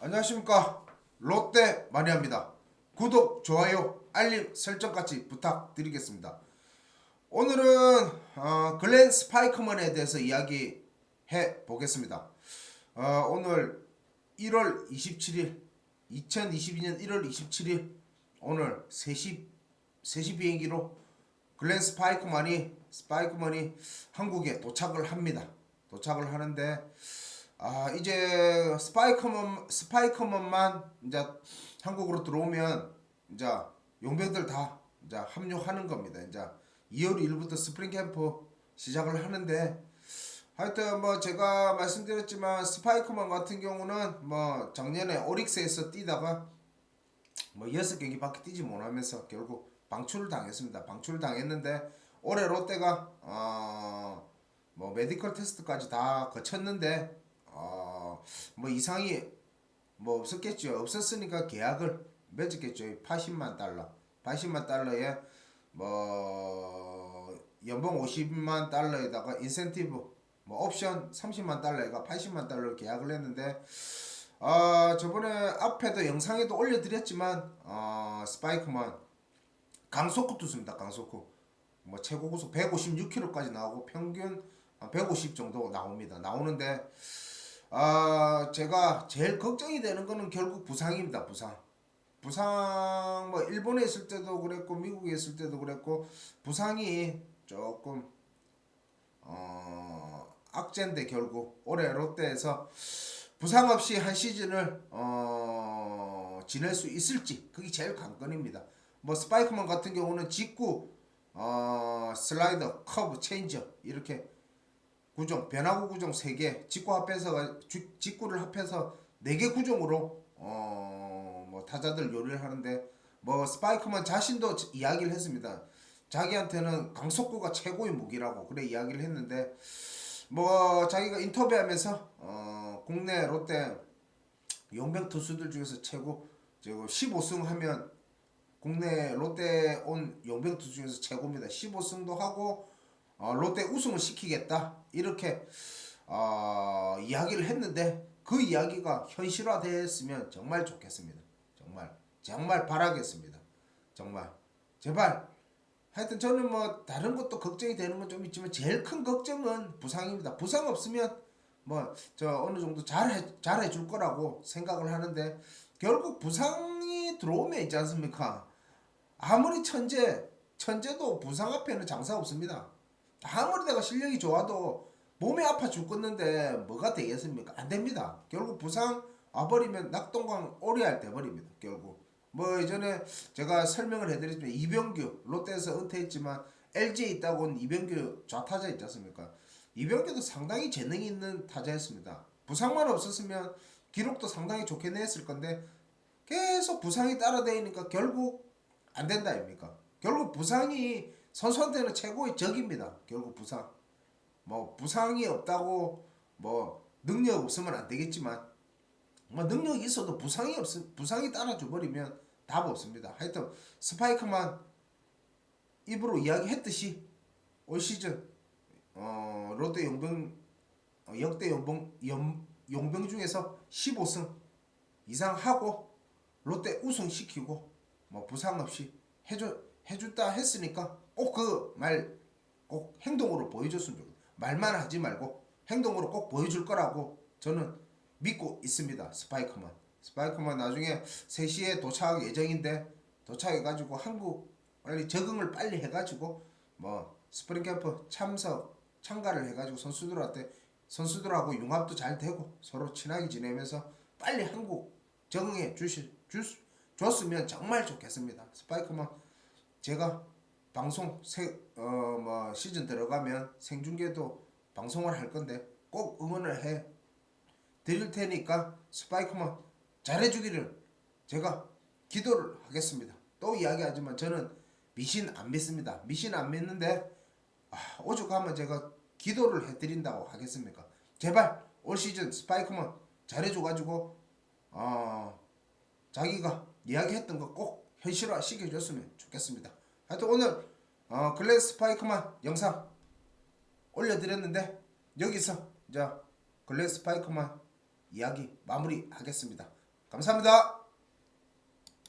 안녕하십니까 롯데 마니아입니다. 구독, 좋아요, 알림 설정까지 부탁드리겠습니다. 오늘은 어, 글렌 스파이크먼에 대해서 이야기해 보겠습니다. 어, 오늘 1월 27일 2022년 1월 27일 오늘 3시 3시 비행기로 글렌 스파이크먼이 스파이크먼이 한국에 도착을 합니다. 도착을 하는데 아 이제 스파이커먼 스파이커먼만 이제 한국으로 들어오면 이제 용병들 다 이제 합류하는 겁니다. 이제 2월 1일부터 스프링 캠프 시작을 하는데 하여튼 뭐 제가 말씀드렸지만 스파이커먼 같은 경우는 뭐 작년에 오릭스에서 뛰다가 뭐 여섯 경기밖에 뛰지 못하면서 결국 방출을 당했습니다. 방출을 당했는데 올해 롯데가 어 뭐 메디컬 테스트까지 다 거쳤는데 어 뭐 이상이 뭐 없었겠죠. 없었으니까 계약을 맺었겠죠. 80만 달러. 80만 달러에 뭐 연봉 50만 달러에다가 인센티브 뭐 옵션 30만 달러가 80만 달러 계약을 했는데 아 저번에 앞에도 영상에도 올려드렸지만 어 스파이크만 강속구 투수입니다. 강속구 뭐 최고 구속 156km까지 나오고 평균 한150 정도 나옵니다. 나오는데 아 제가 제일 걱정이 되는 거는 결국 부상입니다. 부상. 부상 뭐 일본에 있을 때도 그랬고 미국에 있을 때도 그랬고 부상이 조금 어 악재인데 결국 올해 롯데에서 부상 없이 한 시즌을 어 지낼 수 있을지 그게 제일 관건입니다. 뭐 스파이크man 같은 경우는 직구 어 슬라이더 커브 체인저 이렇게 구종 변화구 구종 3개 직구 합해서 주- 직구를 합해서 4개 구종으로 어 뭐 타자들 요리를 하는데 뭐 스파이크만 자신도 지- 이야기를 했습니다. 자기한테는 강속구가 최고의 무기라고 그래 이야기를 했는데 뭐 자기가 인터뷰하면서 어 국내 롯데 용병 투수들 중에서 최고 저 15승 하면 국내 롯데 온 용병 투수 중에서 최고입니다. 15승도 하고 어, 롯데 우승을 시키겠다 이렇게 어, 이야기를 했는데 그 이야기가 현실화됐으면 정말 좋겠습니다. 정말 정말 바라겠습니다. 정말 제발 하여튼 저는 뭐 다른 것도 걱정이 되는 건 좀 있지만 제일 큰 걱정은 부상입니다. 부상 없으면 뭐 저 어느 정도 잘해 잘해 줄 거라고 생각을 하는데 결국 부상이 들어오면 있지 않습니까? 아무리 천재 천재도 부상 앞에는 장사 없습니다. 아무리 내가 실력이 좋아도 몸이 아파 죽겠는데 뭐가 되겠습니까? 안 됩니다. 결국 부상 와버리면 낙동강 오리알 돼버립니다. 결국 뭐 이전에 제가 설명을 해드렸지만 이병규 롯데에서 은퇴했지만 LG에 있다고 온 이병규 좌타자 있지 않습니까? 이병규도 상당히 재능이 있는 타자였습니다. 부상만 없었으면 기록도 상당히 좋게 냈을 건데 계속 부상이 따라다니니까 결국 안 된다 아닙니까? 결국 부상이 선수한테는 최고의 적입니다. 결국 부상. 뭐 부상이 없다고 뭐 능력 없으면 안 되겠지만 뭐 능력이 있어도 부상이 없 부상이 따라줘 버리면 답 없습니다. 하여튼 스파이크만 입으로 이야기했듯이 올 시즌 어 롯데 용병 어, 역대 용병 용, 용병 중에서 15승 이상 하고 롯데 우승 시키고 뭐 부상 없이 해줘 해줬다 했으니까 꼭 그 말 꼭 행동으로 보여줬으면 좋겠다. 말만 하지 말고 행동으로 꼭 보여줄 거라고 저는 믿고 있습니다. 스파이크만 스파이크만 나중에 3시에 도착 예정인데 도착해가지고 한국 빨리 적응을 빨리 해가지고 뭐 스프링 캠프 참석 참가를 해가지고 선수들한테 선수들하고 융합도 잘 되고 서로 친하게 지내면서 빨리 한국 적응해 주실 주 줬으면 정말 좋겠습니다. 스파이크만 제가 방송 세어뭐 시즌 들어가면 생중계도 방송을 할 건데 꼭 응원을 해 드릴 테니까 스파이크만 잘해주기를 제가 기도를 하겠습니다. 또 이야기하지만 저는 미신 안 믿습니다. 미신 안 믿는데 아, 오죽하면 제가 기도를 해드린다고 하겠습니까? 제발 올 시즌 스파이크만 잘해줘가지고 어, 자기가 이야기했던 거 꼭 현실화 시켜줬으면 좋겠습니다. 하여튼 오늘 어, 글렌 스파이크만 영상 올려드렸는데 여기서 이제 글렌 스파이크만 이야기 마무리하겠습니다. 감사합니다.